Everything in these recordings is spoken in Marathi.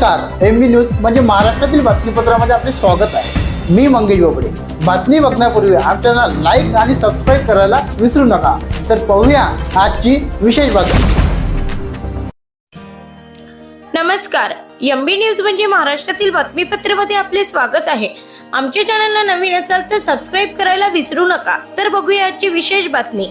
नमस्कार एम बी न्यूज म्हणजे महाराष्ट्रातील बातमीपत्रामध्ये आपले स्वागत आहे. मी मंगेश बोबडे. बातमी बघण्यापूर्वी आमच्या लाईक आणि सबस्क्राईब करायला विसरू नका. तर पाहूया आजची विशेष बातमी. नमस्कार एमबी न्यूज म्हणजे महाराष्ट्रातील बातमीपत्रामध्ये आपले स्वागत आहे. आमच्या चॅनलला नवीन असाल तर सबस्क्राईब करायला विसरू नका. तर बघूया आजची विशेष बातमी.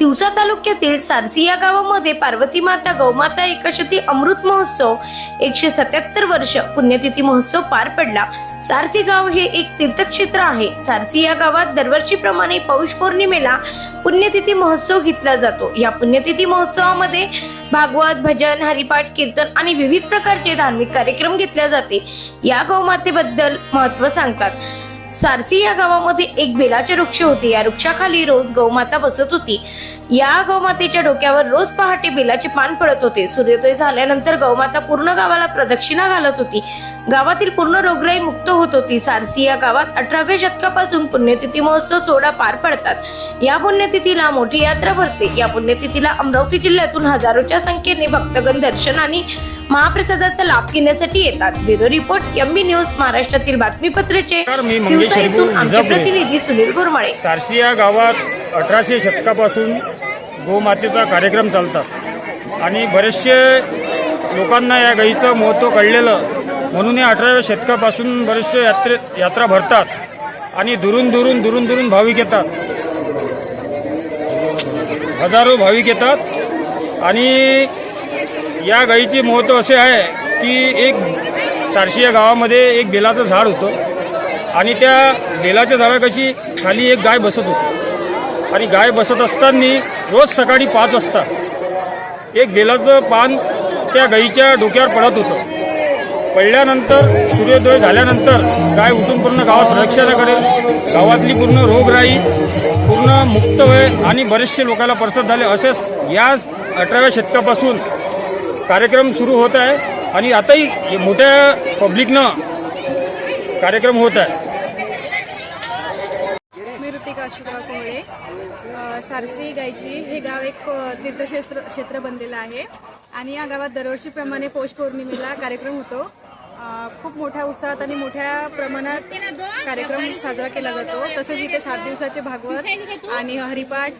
दिवसा तालुक्यातील सारसी या गावामध्ये पार्वती माता गौमाता एकशती अमृत महोत्सव एकशे सत्याहत्तर वर्ष पुण्यतिथी महोत्सव पार पडला. सारसी गाव हे एक तीर्थक्षेत्र आहे. सारसी या गावात दरवर्षीप्रमाणे पौष पौर्णिमेला पुण्यतिथी महोत्सव घेतला जातो. या पुण्यतिथी महोत्सवामध्ये भागवत भजन हरिपाठ कीर्तन आणि विविध प्रकारचे धार्मिक कार्यक्रम घेतले जाते. या गौमातेबद्दल महत्त्व सांगतात. सारसी या गावामध्ये एक बेलाचे वृक्ष होते. या वृक्षाखाली रोज गौमाता बसत होती. या गौमातेच्या डोक्यावर रोज पहाटे बेलाचे पान पडत होते. सूर्योदय झाल्यानंतर गौमाता पूर्ण गावाला प्रदक्षिणा घालत होती. गावातील पूर्ण रोगराई मुक्त होत होती. सारसी या गावात अठराव्या शतकापासून पुण्यतिथी महोत्सव सोहळा पार पडतात. या पुण्यतिथीला मोठी यात्रा भरते. या पुण्यतिथीला अमरावती जिल्ह्यातून हजारोच्या संख्येने भक्तगण दर्शन आणि महाप्रसादाचा लाभ घेण्यासाठी येतात. ब्युरो रिपोर्ट एमबी न्यूज महाराष्ट्रातील बातमीपत्राचे दिवसा येथून आमचे. प्रतिनिधी सुनील घोरमाळे सारसी या गावात अठराशे शतकापासून गोमातेचा कार्यक्रम चालतात. आणि बरेचसे लोकांना या गाईचं महत्त्व कळलेलं म्हणून या अठराव्या शतकापासून बरेचसे यात्रे यात्रा भरतात आणि दुरून दुरून दुरून दुरून भाविक येतात. हजारो भाविक येतात. आणि या गाईचे महत्त्व असे आहे की एक सारशी या गावामध्ये एक बेलाचं झाड होतं आणि त्या बेलाच्या झाडापाशी खाली एक गाय बसत होती. आणि गाय बसत असताना रोज सकाळी पाच वाजता एक बेलाचं पान त्या गाईच्या डोक्यावर पडत होतं. पडल्यानंतर सूर्योदय झाल्यानंतर गाय उठून पूर्ण गावात रक्षणा करेल. गावातली पूर्ण रोगराई पूर्ण मुक्त होईल आणि बरेचसे लोकांना प्रसाद झाले. असेच या अठराव्या शतकापासून कार्यक्रम सुरू होत आहे. आणि आताही मोठ्या पब्लिकनं कार्यक्रम होत आहे. मी कोहळे सारसी गायची हे गाव एक तीर्थक्षेत्र क्षेत्र बनलेलं आहे. आणि या गावात दरवर्षीप्रमाणे पौष पौर्णिमेला कार्यक्रम होतो. खूप मोठ्या उत्साहात आणि मोठ्या प्रमाणात कार्यक्रम साजरा केला जातो. तसेच इथे सात दिवसाचे भागवत आणि हरिपाठ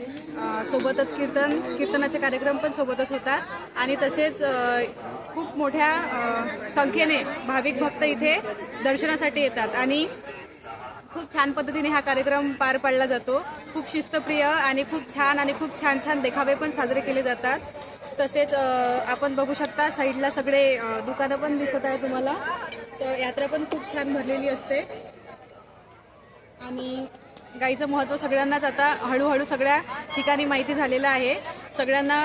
सोबतच कीर्तन कीर्तनाचे कार्यक्रम पण सोबतच होतात. आणि तसेच खूप मोठ्या संख्येने भाविक भक्त इथे दर्शनासाठी येतात. आणि खूप छान पद्धतीने हा कार्यक्रम पार पाडला जातो. खूप शिस्तप्रिय आणि खूप छान आणि खूप छान छान देखावे पण साजरे केले जातात. तसेच आपण बघू शकता साईडला सगळे दुकानं पण दिसत आहे तुम्हाला. तर यात्रा पण खूप छान भरलेली असते. आणि गाईचं महत्त्व सगळ्यांनाच आता हळूहळू सगळ्या ठिकाणी माहिती झालेलं आहे. सगळ्यांना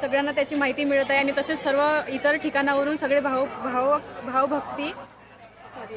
सगळ्यांना त्याची माहिती मिळत आहे आणि तसेच सर्व इतर ठिकाणावरून सगळे भाव भाव भावभक्ती सॉरी